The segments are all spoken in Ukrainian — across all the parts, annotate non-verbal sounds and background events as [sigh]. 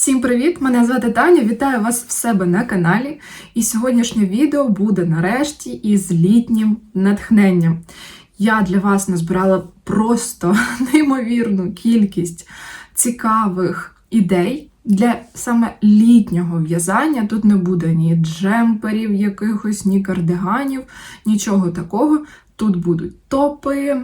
Всім привіт! Мене звати Таня. Вітаю вас в себе на каналі. І сьогоднішнє відео буде нарешті із літнім натхненням. Я для вас назбирала просто [laughs] неймовірну кількість цікавих ідей для саме літнього в'язання. Тут не буде ні джемперів, якихось, ні кардиганів, нічого такого. Тут будуть топи,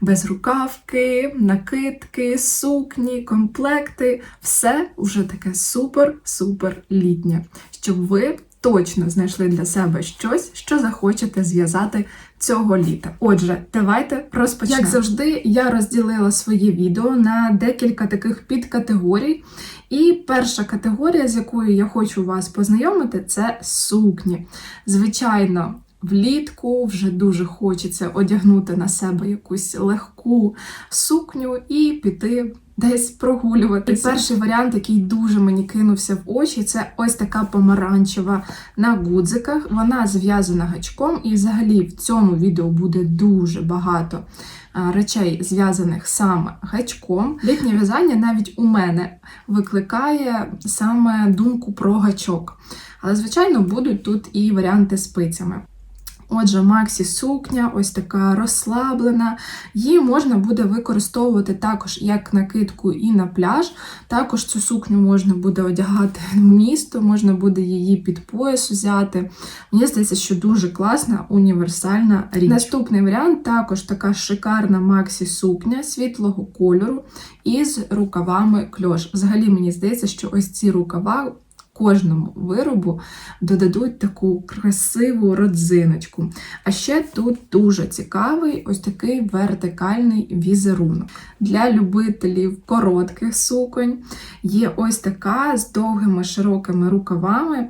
безрукавки, накидки, сукні, комплекти. Все вже таке супер-супер літнє, щоб ви точно знайшли для себе щось, що захочете зв'язати цього літа. Отже, давайте розпочнемо. Як завжди, я розділила своє відео на декілька таких підкатегорій. І перша категорія, з якою я хочу вас познайомити, це сукні. Звичайно, влітку вже дуже хочеться одягнути на себе якусь легку сукню і піти. Десь прогулюватися. І перший варіант, який дуже мені кинувся в очі, це ось така помаранчева на гудзиках. Вона зв'язана гачком, і взагалі в цьому відео буде дуже багато речей, зв'язаних саме гачком. Літнє в'язання навіть у мене викликає саме думку про гачок. Але, звичайно, будуть тут і варіанти з спицями. Отже, Максі сукня, ось така розслаблена. Її можна буде використовувати також як накидку і на пляж. Також цю сукню можна буде одягати [laughs] в місто, можна буде її під пояс взяти. Мені здається, що дуже класна універсальна річ. Наступний варіант також така шикарна Максі сукня світлого кольору із рукавами кльош. Взагалі, мені здається, що ось ці рукава кожному виробу додадуть таку красиву родзиночку. А ще тут дуже цікавий ось такий вертикальний візерунок. Для любителів коротких суконь є ось така з довгими широкими рукавами.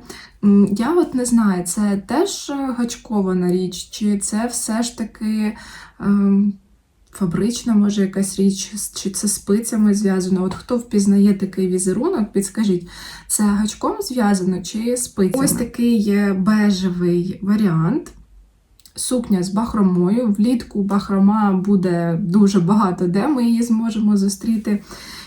Я от не знаю, це теж гачкована річ, чи це все ж таки. Фабрична, може, якась річ, чи це спицями зв'язано. От хто впізнає такий візерунок, підскажіть, це гачком зв'язано чи спицями? Ось такий бежевий варіант. Сукня з бахромою. Влітку бахрома буде дуже багато, де ми її зможемо зустріти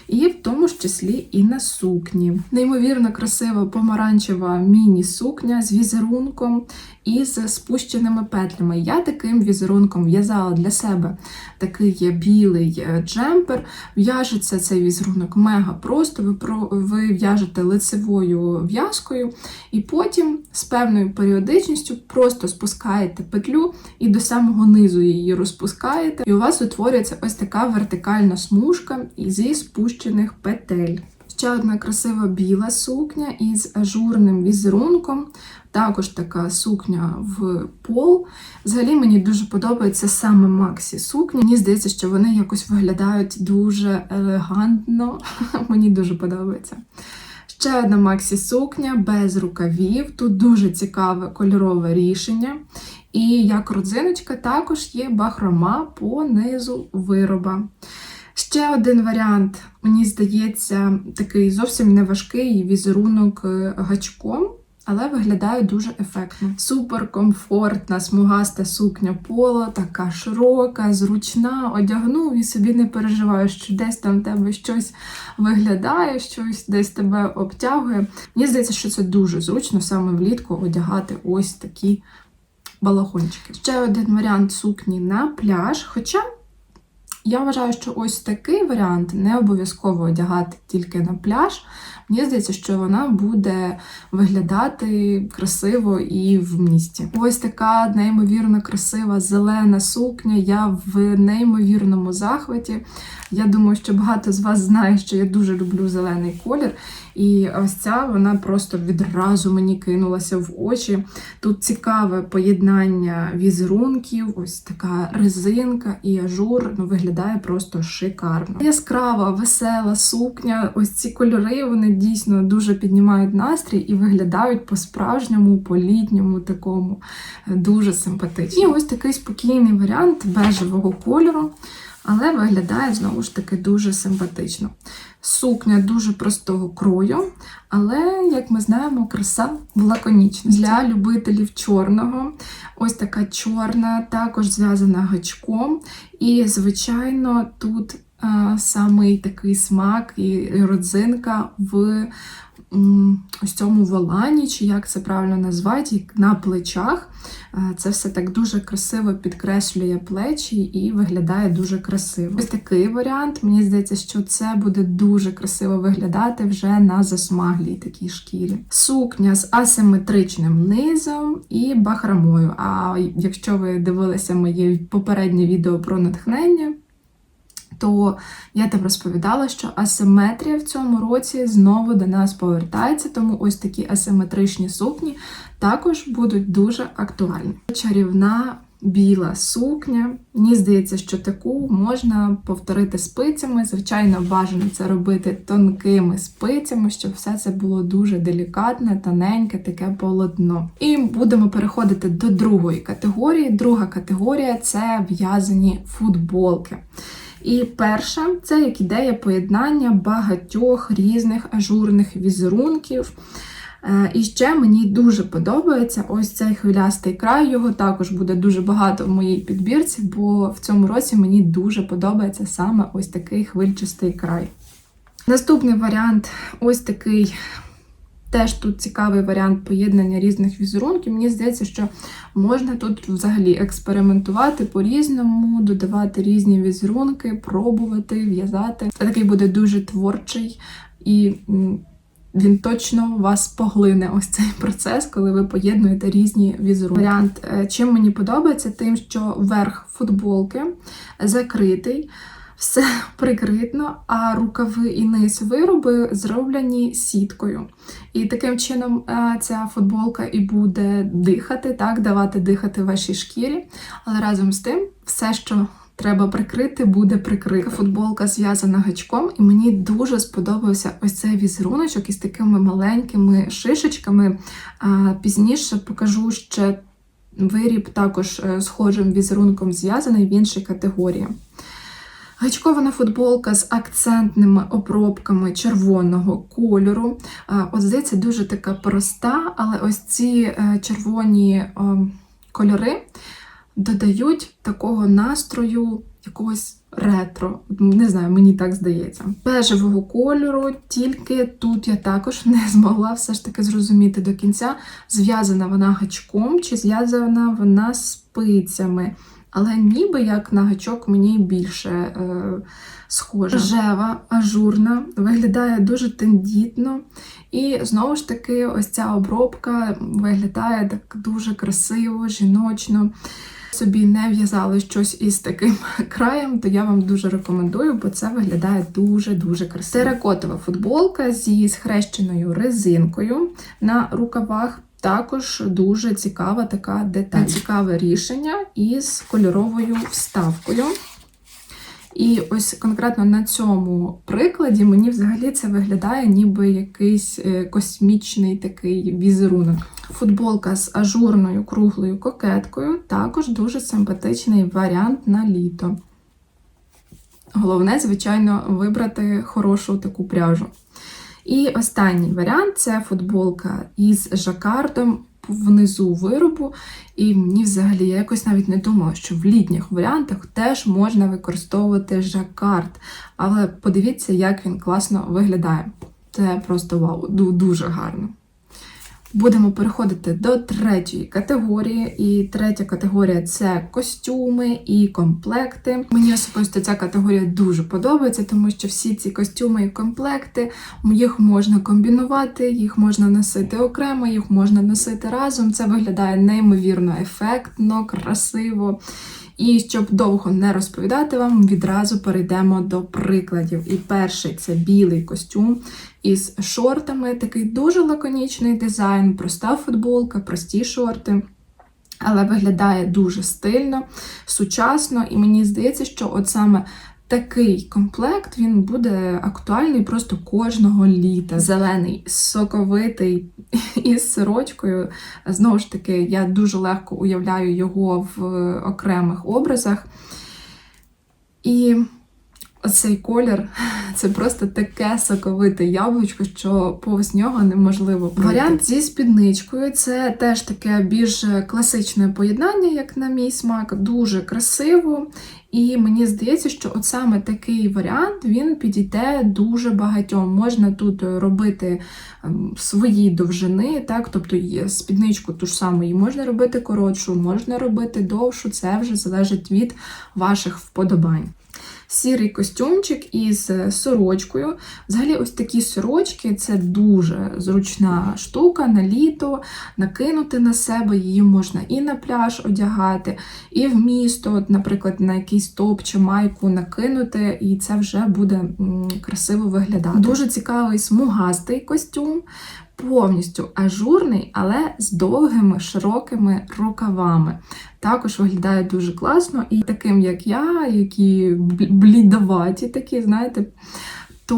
і в тому ж числі і на сукні. Неймовірно красива помаранчева міні-сукня з візерунком і з спущеними петлями. Я таким візерунком в'язала для себе такий білий е, джемпер. В'яжеться цей візерунок мега просто. Ви в'яжете лицевою в'язкою, і потім з певною періодичністю просто спускаєте петлю і до самого низу її розпускаєте. І у вас утворюється ось така вертикальна смужка зі спущеними розпущених петель. Ще одна красива біла сукня із ажурним візерунком. Також така сукня в пол. Взагалі мені дуже подобається саме Максі сукні. Мені здається, що вони якось виглядають дуже елегантно. [laughs] Мені дуже подобається. Ще одна Максі сукня без рукавів. Тут дуже цікаве кольорове рішення. І як родзиночка, також є бахрома по низу вироба. Ще один варіант, мені здається, такий зовсім неважкий візерунок е, гачком, але виглядає дуже ефектно. Супер комфортна, смугаста сукня поло, така широка, зручна, одягнув і собі не переживаєш, що десь там в тебе щось виглядає, щось десь тебе обтягує. Мені здається, що це дуже зручно саме влітку одягати ось такі балахончики. Ще один варіант сукні на пляж. Хоча. Я вважаю, що ось такий варіант не обов'язково одягати тільки на пляж. Мені здається, що вона буде виглядати красиво і в місті. Ось така неймовірно красива зелена сукня. Я в неймовірному захваті. Я думаю, що багато з вас знає, що я дуже люблю зелений колір. І ось ця вона просто відразу мені кинулася в очі. Тут цікаве поєднання візерунків, ось така резинка і ажур. Ну, виглядає просто шикарно. Яскрава, весела сукня. Ось ці кольори вони дійсно дуже піднімають настрій і виглядають по-справжньому, по-літньому такому дуже симпатично. І ось такий спокійний варіант бежевого кольору але виглядає знову ж таки дуже симпатично. Сукня дуже простого крою, але, як ми знаємо, краса в лаконічності. Для любителів чорного. Ось така чорна, також зв'язана гачком. І, звичайно, тут самий такий смак і родзинка в ось цьому волані, чи як це правильно назвати, на плечах. Е, Це все так дуже красиво підкреслює плечі і виглядає дуже красиво. Ось такий варіант. Мені здається, що це буде дуже красиво виглядати вже на засмаглій такій шкірі. Сукня з асиметричним низом і бахромою. А якщо ви дивилися моє попереднє відео про натхнення, то я там розповідала, що асиметрія в цьому році знову до нас повертається, тому ось такі асиметричні сукні також будуть дуже актуальні. Чарівна біла сукня. Мені здається, що таку можна повторити спицями. Звичайно, бажано це робити тонкими спицями, щоб все це було дуже делікатне, тоненьке, таке полотно. І будемо переходити до другої категорії. Друга категорія це в'язані футболки. І перша це як ідея поєднання багатьох різних ажурних візерунків. Е, І ще мені дуже подобається ось цей хвилястий край. Його також буде дуже багато в моїй підбірці, бо в цьому році мені дуже подобається саме ось такий хвильчастий край. Наступний варіант ось такий. Теж тут цікавий варіант поєднання різних візерунків. Мені здається, що можна тут взагалі експериментувати по-різному, додавати різні візерунки, пробувати, в'язати. Це такий буде дуже творчий і він точно вас поглине ось цей процес, коли ви поєднуєте різні візерунки. Варіант, е, чим мені подобається, тим, що верх футболки закритий. Все прикритно, а рукави і низ вироби зроблені сіткою. І таким чином е, ця футболка і буде дихати, так, давати дихати вашій шкірі. Але разом з тим, все, що треба прикрити, буде прикрито. Футболка зв'язана гачком, і мені дуже сподобався ось цей візеруночок із такими маленькими шишечками. Пізніше покажу ще виріб також е, схожим візерунком зв'язаний в іншій категорії. Гачкована футболка з акцентними обробками червоного кольору. Е, От здається, дуже така проста, але ось ці е, червоні е, кольори додають такого настрою якогось ретро. Не знаю, мені так здається. Бежевого кольору, тільки тут я також не змогла все ж таки зрозуміти до кінця, зв'язана вона гачком чи зв'язана вона спицями. Але ніби як на гачок мені більше е, схожа. Рожева, ажурна, виглядає дуже тендітно. І знову ж таки, ось ця обробка виглядає так дуже красиво, жіночно. Собі не в'язали щось із таким [laughs] краєм, то я вам дуже рекомендую, бо це виглядає дуже-дуже красиво. Теракотова футболка зі схрещеною резинкою на рукавах. Також дуже цікава така деталь. Цікаве рішення із кольоровою вставкою. І ось конкретно на цьому прикладі мені взагалі це виглядає ніби якийсь е, космічний такий візерунок. Футболка з ажурною круглою кокеткою також дуже симпатичний варіант на літо. Головне, звичайно, вибрати хорошу таку пряжу. І останній варіант це футболка із жакардом внизу виробу. І мені взагалі я якось навіть не думала, що в літніх варіантах теж можна використовувати жакард. Але подивіться, як він класно виглядає. Це просто вау, ду- дуже гарно. Будемо переходити до третьої категорії. І третя категорія це костюми і комплекти. Мені особисто ця категорія дуже подобається, тому що всі ці костюми і комплекти їх можна комбінувати, їх можна носити окремо, їх можна носити разом. Це виглядає неймовірно ефектно, красиво. І щоб довго не розповідати вам, відразу перейдемо до прикладів. І перший це білий костюм із шортами, такий дуже лаконічний дизайн, проста футболка, прості шорти. Але виглядає дуже стильно, сучасно, і мені здається, що от саме такий комплект він буде актуальний просто кожного літа. Зелений, соковитий [laughs] із сорочкою. Знову ж таки, я дуже легко уявляю його в окремих образах. І оцей колір це просто таке соковите яблучко, що повз нього неможливо пройти. Варіант зі спідничкою це теж таке більш класичне поєднання, як на мій смак, дуже красиво. І мені здається, що от саме такий варіант він підійде дуже багатьом. Можна тут робити ем, свої довжини, так, тобто спідничку ту ж саму її можна робити коротшу, можна робити довшу, це вже залежить від ваших вподобань. Сірий костюмчик із сорочкою. Взагалі, ось такі сорочки це дуже зручна штука на літо, накинути на себе, її можна і на пляж одягати, і в місто, от, наприклад, на якийсь топ чи майку накинути, і це вже буде красиво виглядати. Дуже цікавий смугастий костюм. Повністю ажурний, але з довгими широкими рукавами. Також виглядає дуже класно, і таким, як я, які блідоваті такі, знаєте, то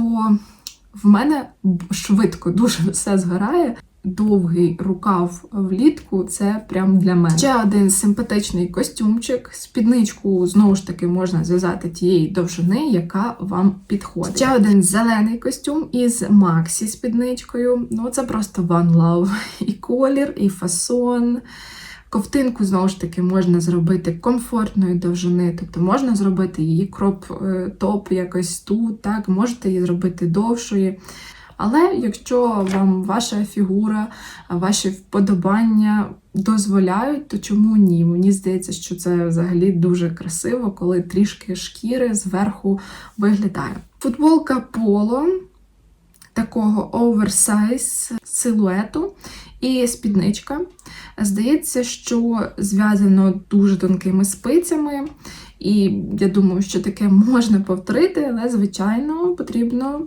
в мене швидко дуже все згорає. Довгий рукав влітку це прям для мене. Ще один симпатичний костюмчик. Спідничку знову ж таки можна зв'язати тієї довжини, яка вам підходить. Ще один зелений костюм із Максі спідничкою. Ну це просто one love. [laughs] І колір, і фасон. Ковтинку, знову ж таки, можна зробити комфортної довжини, тобто можна зробити її кроп-топ якось тут, так, можете її зробити довшої. Але якщо вам ваша фігура, ваші вподобання дозволяють, то чому ні? Мені здається, що це взагалі дуже красиво, коли трішки шкіри зверху виглядає. Футболка поло такого оверсайз силуету і спідничка. Здається, що зв'язано дуже тонкими спицями. І я думаю, що таке можна повторити, але, звичайно, потрібно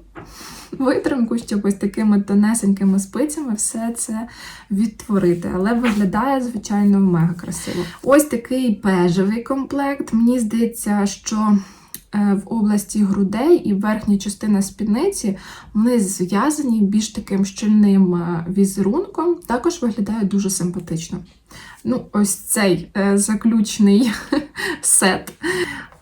витримку, щоб ось такими тонесенькими спицями все це відтворити. Але виглядає, звичайно, мега красиво. Ось такий бежевий комплект. Мені здається, що в області грудей і верхня частина спідниці вони зв'язані більш таким щільним е, візерунком. Також виглядає дуже симпатично. Ну, ось цей е, заключний [laughs] сет.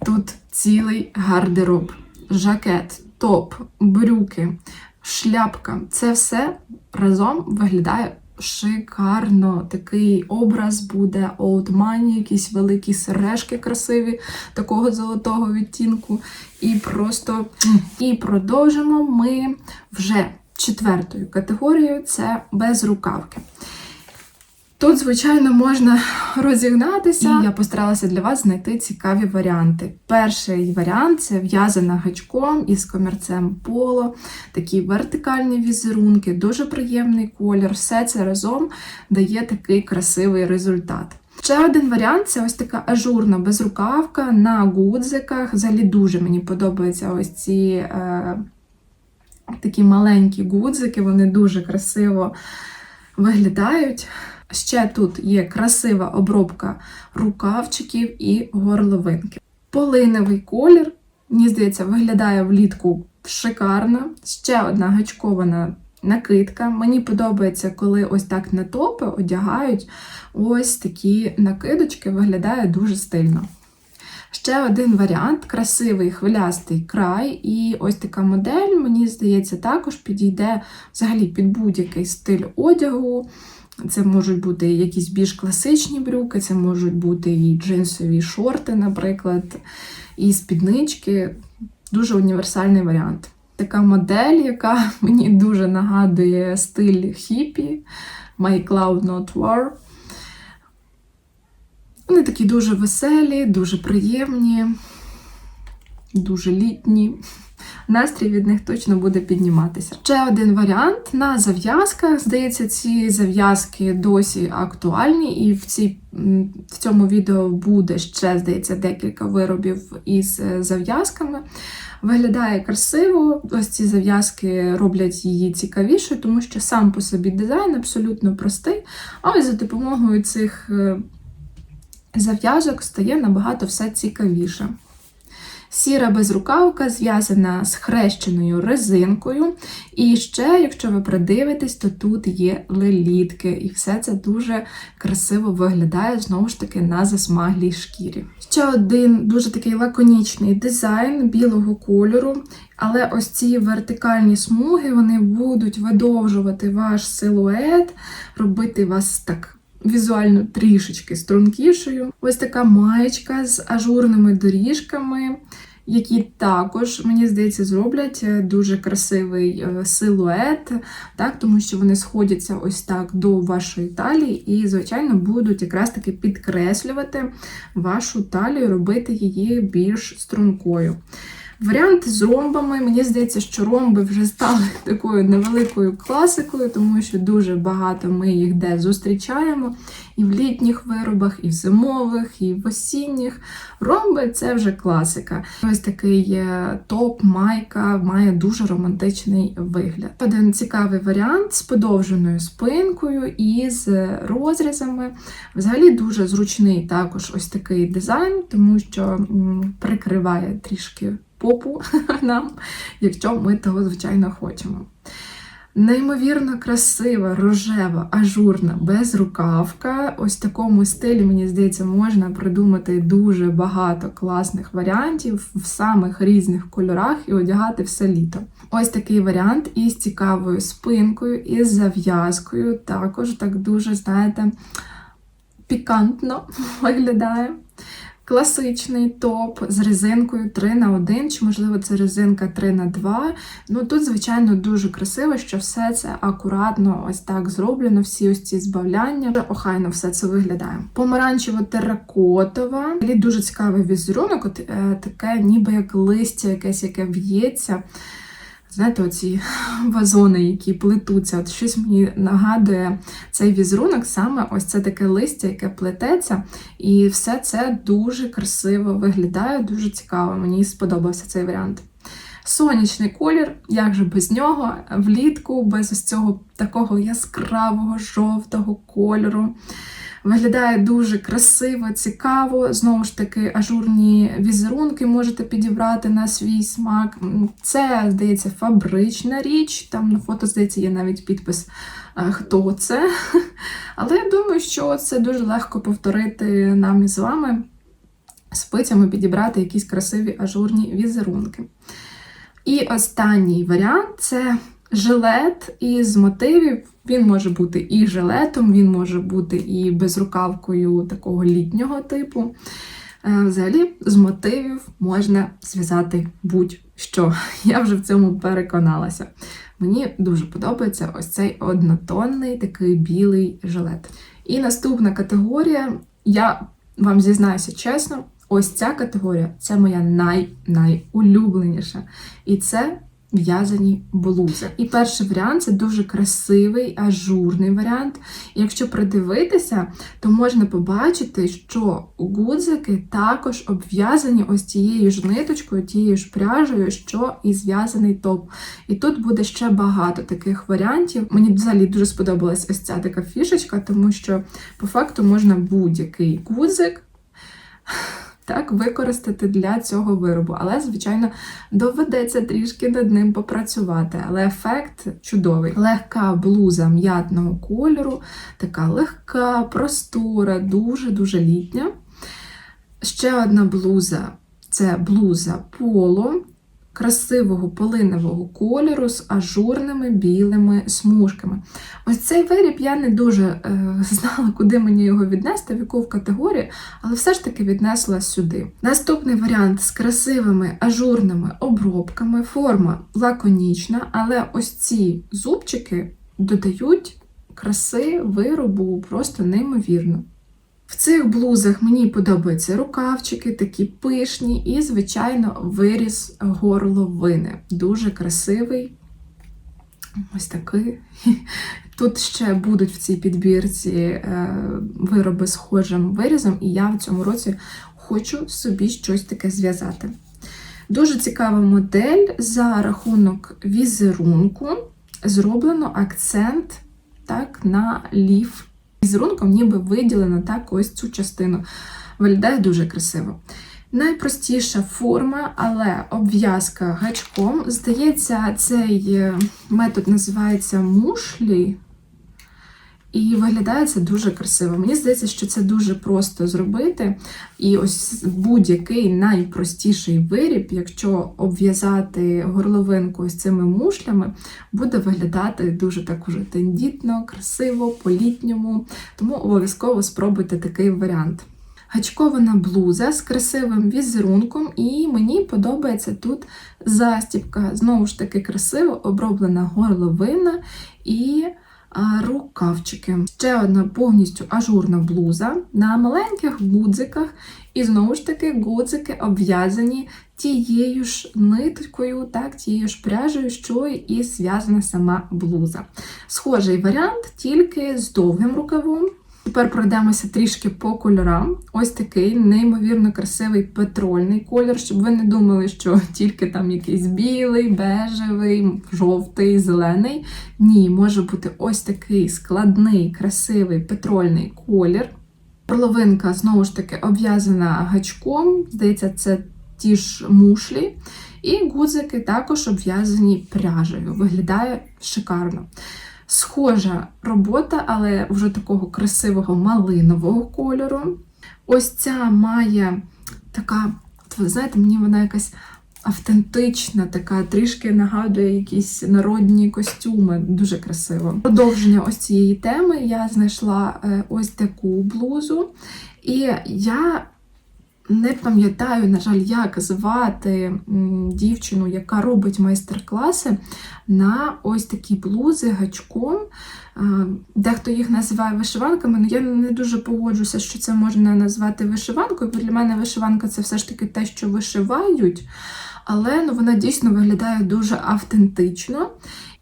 Тут цілий гардероб, жакет, топ, брюки, шляпка. Це все разом виглядає шикарно. Такий образ буде money, якісь великі сережки красиві, такого золотого відтінку. І просто і продовжимо ми вже четвертою категорією це безрукавки. Тут, звичайно, можна розігнатися, і я постаралася для вас знайти цікаві варіанти. Перший варіант це в'язана гачком із комірцем поло, такі вертикальні візерунки, дуже приємний колір. Все це разом дає такий красивий результат. Ще один варіант це ось така ажурна безрукавка на гудзиках. Взагалі дуже мені подобаються ось ці е, такі маленькі гудзики, вони дуже красиво виглядають. Ще тут є красива обробка рукавчиків і горловинки. Полиневий колір, мені здається, виглядає влітку шикарно. Ще одна гачкована накидка. Мені подобається, коли ось так на топи одягають ось такі накидочки, виглядає дуже стильно. Ще один варіант красивий хвилястий край, і ось така модель, мені здається, також підійде взагалі під будь-який стиль одягу. Це можуть бути якісь більш класичні брюки, це можуть бути і джинсові шорти, наприклад, і спіднички. Дуже універсальний варіант. Така модель, яка [laughs] мені дуже нагадує стиль хіпі, My Cloud Not War. Вони такі дуже веселі, дуже приємні, дуже літні. Настрій від них точно буде підніматися. Ще один варіант на зав'язках. Здається, ці зав'язки досі актуальні, і в цій, в цьому відео буде ще, здається, декілька виробів із е, зав'язками. Виглядає красиво, ось ці зав'язки роблять її цікавішою, тому що сам по собі дизайн абсолютно простий. А ось за допомогою цих е, зав'язок стає набагато все цікавіше. Сіра безрукавка зв'язана з хрещеною резинкою. І ще, якщо ви придивитесь, то тут є лелітки, і все це дуже красиво виглядає, знову ж таки, на засмаглій шкірі. Ще один дуже такий лаконічний дизайн білого кольору, але ось ці вертикальні смуги вони будуть видовжувати ваш силует, робити вас так візуально трішечки стрункішою. Ось така маєчка з ажурними доріжками, які також, мені здається, зроблять е, дуже красивий е, силует, так, тому що вони сходяться ось так до вашої талії, і, звичайно, будуть якраз таки підкреслювати вашу талію, робити її більш стрункою. Варіант з ромбами. Мені здається, що ромби вже стали [laughs] такою невеликою класикою, тому що дуже багато ми їх де зустрічаємо і в літніх виробах, і в зимових, і в осінніх. Ромби це вже класика. Ось такий е, топ, майка має дуже романтичний вигляд. Один цікавий варіант з подовженою спинкою і з розрізами. Взагалі дуже зручний також ось такий дизайн, тому що прикриває трішки попу [laughs] нам, якщо ми того, звичайно, хочемо. Неймовірно красива, рожева, ажурна, безрукавка. Ось в такому стилі, мені здається, можна придумати дуже багато класних варіантів в самих різних кольорах і одягати все літо. Ось такий варіант із цікавою спинкою, із зав'язкою. Також так дуже, знаєте, пікантно [laughs] виглядає. Класичний топ з резинкою 3 на 1 чи, можливо, це резинка 3 на 2 Ну тут, звичайно, дуже красиво, що все це акуратно ось так зроблено, всі ось ці збавляння. Охайно все це виглядає. Помаранчево-теракотова. Дуже цікавий візерунок, от, е, таке, ніби як листя, якесь, яке в'ється. Знаєте, оці [laughs] вазони, які плетуться. От щось мені нагадує цей візерунок, саме ось це таке листя, яке плететься. І все це дуже красиво виглядає, дуже цікаво. Мені сподобався цей варіант. Сонячний колір, як же без нього, влітку, без ось цього такого яскравого жовтого кольору. Виглядає дуже красиво, цікаво. Знову ж таки, ажурні візерунки можете підібрати на свій смак. Це, здається, фабрична річ. Там на фото, здається, є навіть підпис, е, хто це. [laughs] Але я думаю, що це дуже легко повторити нам із вами спицями підібрати якісь красиві ажурні візерунки. І останній варіант це жилет із мотивів. Він може бути і жилетом, він може бути і безрукавкою такого літнього типу. Е, взагалі, з мотивів можна зв'язати будь-що. [laughs] Я вже в цьому переконалася. Мені дуже подобається ось цей однотонний такий білий жилет. І наступна категорія, я вам зізнаюся чесно, ось ця категорія це моя най-найулюбленіша. І це в'язані блузи. І перший варіант це дуже красивий, ажурний варіант. І якщо придивитися, то можна побачити, що гудзики також обв'язані ось цією ж ниточкою, тією ж пряжею, що і зв'язаний топ. І тут буде ще багато таких варіантів. Мені взагалі дуже сподобалась ось ця така фішечка, тому що по факту можна будь-який гудзик так, використати для цього виробу. Але, звичайно, доведеться трішки над ним попрацювати. Але ефект чудовий. Легка блуза м'ятного кольору, така легка, простора, дуже-дуже літня. Ще одна блуза це блуза поло красивого полинового кольору з ажурними білими смужками. Ось цей виріб я не дуже е, знала, куди мені його віднести, в яку в категорію, але все ж таки віднесла сюди. Наступний варіант з красивими ажурними обробками, форма лаконічна, але ось ці зубчики додають краси виробу просто неймовірно. В цих блузах мені подобаються рукавчики, такі пишні, і, звичайно, виріз горловини. Дуже красивий. Ось такий. [laughs] Тут ще будуть в цій підбірці е, вироби схожим вирізом, і я в цьому році хочу собі щось таке зв'язати. Дуже цікава модель за рахунок візерунку. Зроблено акцент так, на лів Візерунком ніби виділено так ось цю частину. Виглядає дуже красиво. Найпростіша форма, але обв'язка гачком. Здається, цей е, метод називається мушлі. І виглядає це дуже красиво. Мені здається, що це дуже просто зробити. І ось будь-який найпростіший виріб, якщо обв'язати горловинку ось цими мушлями, буде виглядати дуже так уже тендітно, красиво, по-літньому. Тому обов'язково спробуйте такий варіант. Гачкована блуза з красивим візерунком, і мені подобається тут застібка. Знову ж таки, красиво оброблена горловина і рукавчики. Ще одна повністю ажурна блуза на маленьких гудзиках, і знову ж таки гудзики обв'язані тією ж ниткою, так, тією ж пряжею, що і зв'язана сама блуза. Схожий варіант, тільки з довгим рукавом. Тепер пройдемося трішки по кольорам. Ось такий неймовірно красивий петрольний колір, щоб ви не думали, що тільки там якийсь білий, бежевий, жовтий, зелений. Ні, може бути ось такий складний, красивий петрольний колір. Половинка, знову ж таки, обв'язана гачком, здається, це ті ж мушлі. І гудзики також обв'язані пряжею. Виглядає шикарно. Схожа робота, але вже такого красивого малинового кольору. Ось ця має така, ви знаєте, мені вона якась автентична, така, трішки нагадує якісь народні костюми. Дуже красиво. Продовження ось цієї теми я знайшла е, ось таку блузу. І я не пам'ятаю, на жаль, як звати дівчину, яка робить майстер-класи на ось такі блузи гачком. Дехто їх називає вишиванками, але я не дуже погоджуся, що це можна назвати вишиванкою, бо для мене вишиванка це все ж таки те, що вишивають. Але ну, вона дійсно виглядає дуже автентично.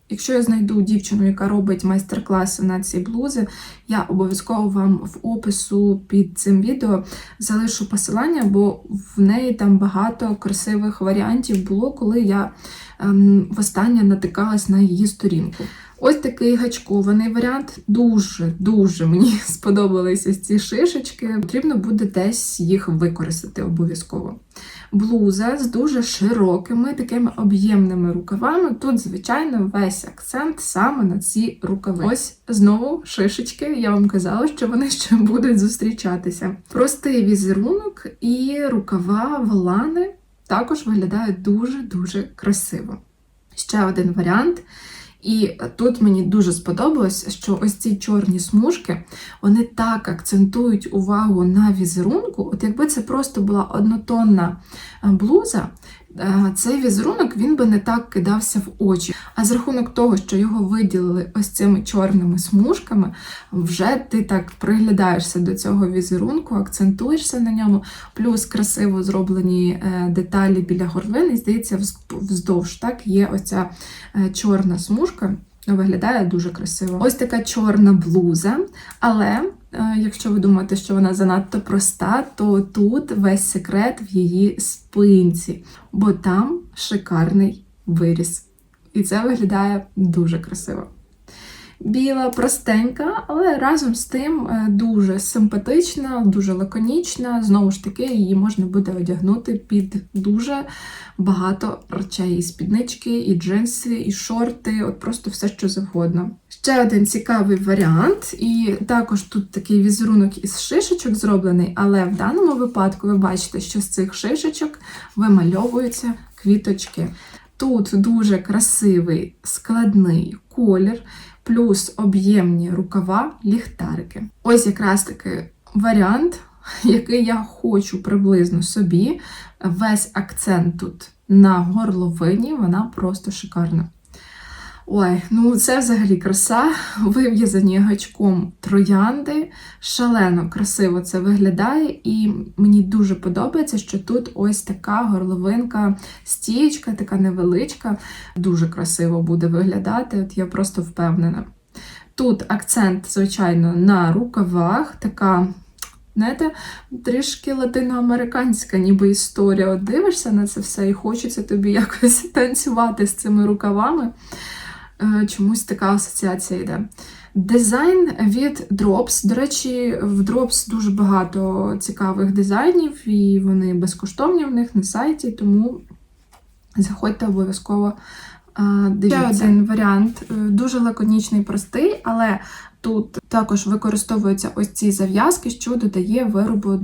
Якщо я знайду дівчину, яка робить майстер-класи на ці блузи, я обов'язково вам в опису під цим відео залишу посилання, бо в неї там багато красивих варіантів було, коли я ем, востаннє натикалась на її сторінку. Ось такий гачкований варіант. Дуже-дуже мені [laughs] сподобалися ці шишечки. Потрібно буде десь їх використати обов'язково. Блуза з дуже широкими, такими об'ємними рукавами. Тут, звичайно, весь акцент саме на ці рукави. Ось знову шишечки. Я вам казала, що вони ще будуть зустрічатися. Простий візерунок і рукава волани також виглядають дуже-дуже красиво. Ще один варіант. І тут мені дуже сподобалось, що ось ці чорні смужки вони так акцентують увагу на візерунку. От якби це просто була однотонна е, блуза, цей візерунок він би не так кидався в очі. А з рахунок того, що його виділили ось цими чорними смужками, вже ти так приглядаєшся до цього візерунку, акцентуєшся на ньому, плюс красиво зроблені е, деталі біля горлини, здається, вздовж так є оця чорна смужка. Виглядає дуже красиво. Ось така чорна блуза, але Е, якщо ви думаєте, що вона занадто проста, то тут весь секрет в її спинці, бо там шикарний виріс. І це виглядає дуже красиво. Біла, простенька, але разом з тим е, дуже симпатична, дуже лаконічна. Знову ж таки, її можна буде одягнути під дуже багато речей. І спіднички, і джинси, і шорти, от просто все, що завгодно. Ще один цікавий варіант, і також тут такий візерунок із шишечок зроблений, але в даному випадку ви бачите, що з цих шишечок вимальовуються квіточки. Тут дуже красивий складний колір плюс об'ємні рукава, ліхтарики. Ось якраз таки варіант, який я хочу приблизно собі. Весь акцент тут на горловині, вона просто шикарна. Ой, ну це взагалі краса. Вив'язані гачком троянди. Шалено красиво це виглядає, і мені дуже подобається, що тут ось така горловинка, стієчка, така невеличка, дуже красиво буде виглядати. От я просто впевнена. Тут акцент, звичайно, на рукавах, така. Знаєте, трішки латиноамериканська, ніби історія. От дивишся на це все і хочеться тобі [laughs] якось танцювати з цими рукавами. Е, чомусь така асоціація йде. Дизайн від Drops. До речі, в Drops дуже багато цікавих дизайнів, і вони безкоштовні в них на сайті, тому заходьте обов'язково Дивіться. Ще один варіант, е, дуже лаконічний, простий, але тут також використовуються ось ці зав'язки, що додає виробу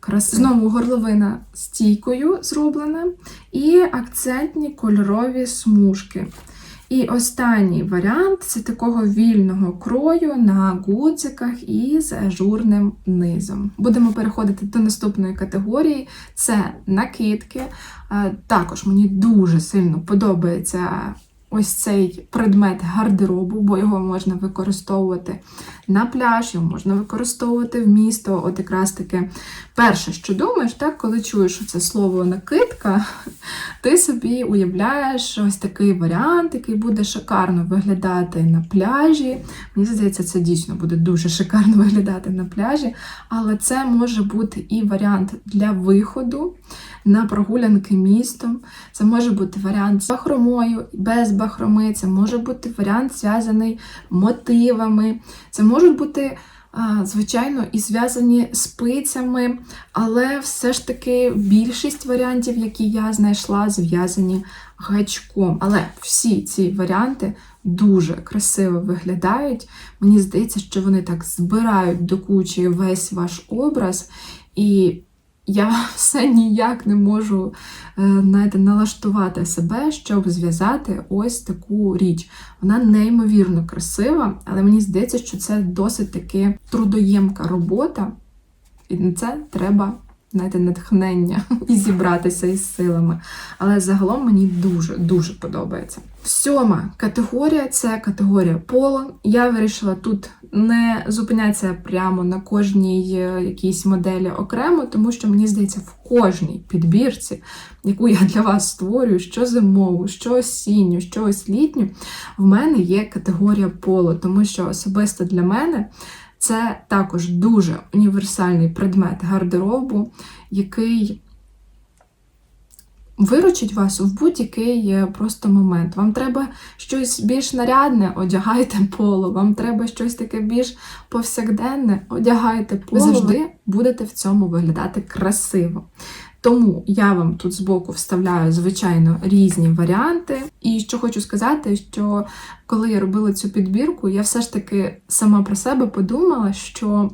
краси. Знову горловина стійкою зроблена, і акцентні кольорові смужки. І останній варіант це такого вільного крою на гудзиках із ажурним низом. Будемо переходити до наступної категорії: це накидки. Е, також мені дуже сильно подобається ось цей предмет гардеробу, бо його можна використовувати на пляж, його можна використовувати в місто. От якраз таки перше, що думаєш, так, коли чуєш це слово накидка, [laughs] ти собі уявляєш ось такий варіант, який буде шикарно виглядати на пляжі. Мені здається, це дійсно буде дуже шикарно [laughs] виглядати на пляжі, але це може бути і варіант для виходу на прогулянки містом. Це може бути варіант з бахромою, без бахроми, це може бути варіант зв'язаний мотивами, це можуть бути. Звичайно, і зв'язані спицями, але все ж таки більшість варіантів, які я знайшла, зв'язані гачком. Але всі ці варіанти дуже красиво виглядають. Мені здається, що вони так збирають до кучі весь ваш образ. І я [laughs] все ніяк не можу е, знаєте, налаштувати себе, щоб зв'язати ось таку річ. Вона неймовірно красива, але мені здається, що це досить таки трудоємка робота, і на це треба знаєте, натхнення [laughs] і зібратися із силами. Але загалом мені дуже-дуже подобається. Сьома категорія це категорія поло. Я вирішила тут не зупинятися прямо на кожній е, якійсь моделі окремо, тому що мені здається, в кожній підбірці, яку я для вас створюю, що зимову, що осінню, що ось літню, в мене є категорія поло, тому що особисто для мене. Це також дуже універсальний предмет гардеробу, який виручить вас в будь-який просто момент. Вам треба щось більш нарядне, одягайте поло, вам треба щось таке більш повсякденне, одягайте поло. Ви завжди будете в цьому виглядати красиво. Тому я вам тут збоку вставляю, звичайно, різні варіанти. І що хочу сказати, що коли я робила цю підбірку, я все ж таки сама про себе подумала, що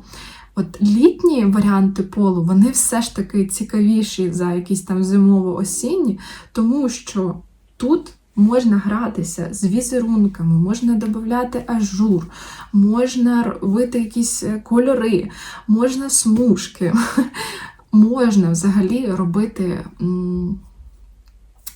от літні варіанти полу, вони все ж таки цікавіші за якісь там зимово-осінні, тому що тут. Можна гратися з візерунками, можна додати ажур, можна робити якісь кольори, можна смужки [laughs] можна взагалі робити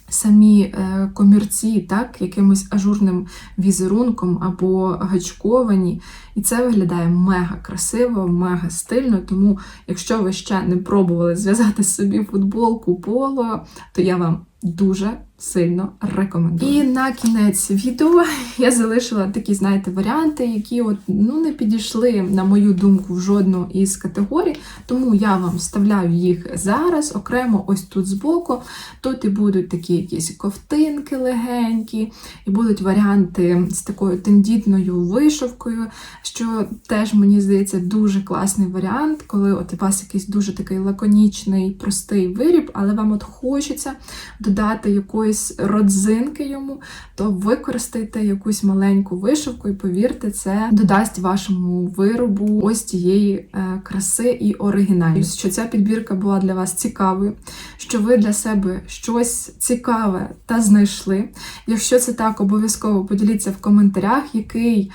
самі е, комірці, так, якимось ажурним візерунком або гачковані. І це виглядає мега красиво, мега стильно. Тому, якщо ви ще не пробували зв'язати собі футболку поло, то я вам дуже сильно рекомендую. І на кінець відео [laughs] я залишила такі, знаєте, варіанти, які от, ну, не підійшли, на мою думку, в жодну із категорій. Тому я вам вставляю їх зараз, окремо ось тут збоку. Тут і будуть такі якісь ковтинки легенькі, і будуть варіанти з такою тендітною вишивкою, що теж, мені здається, дуже класний варіант, коли от у вас якийсь дуже такий лаконічний, простий виріб, але вам от хочеться додати якоїсь родзинки йому, то використайте якусь маленьку вишивку, і повірте, це додасть вашому виробу ось цієї е, краси і оригінальності. Що ця підбірка була для вас цікавою, що ви для себе щось цікаве та знайшли. Якщо це так, обов'язково поділіться в коментарях, який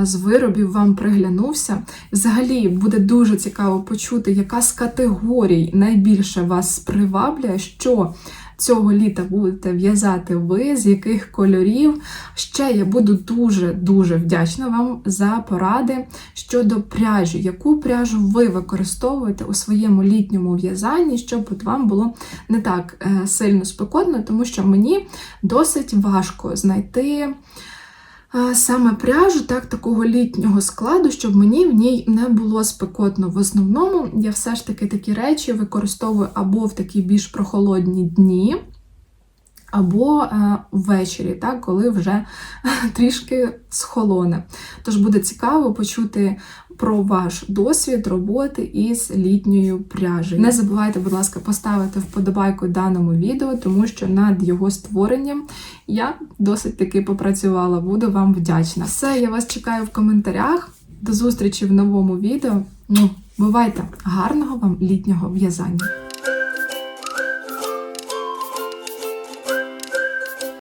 е, з виробів вам приглянувся. Взагалі буде дуже цікаво почути, яка з категорій найбільше вас приваблює, що цього літа будете в'язати ви, з яких кольорів. Ще я буду дуже-дуже вдячна вам за поради щодо пряжі, яку пряжу ви використовуєте у своєму літньому в'язанні, щоб от вам було не так е, сильно спекотно, тому що мені досить важко знайти саме пряжу так, такого літнього складу, щоб мені в ній не було спекотно. В основному я все ж таки такі речі використовую або в такі більш прохолодні дні. Або е, ввечері, так, коли вже [laughs] трішки схолоне. Тож буде цікаво почути про ваш досвід роботи із літньою пряжею. Не забувайте, будь ласка, поставити вподобайку даному відео, тому що над його створенням я досить таки попрацювала. Буду вам вдячна. Все, я вас чекаю в коментарях. До зустрічі в новому відео. Ну, бувайте! Гарного вам літнього в'язання!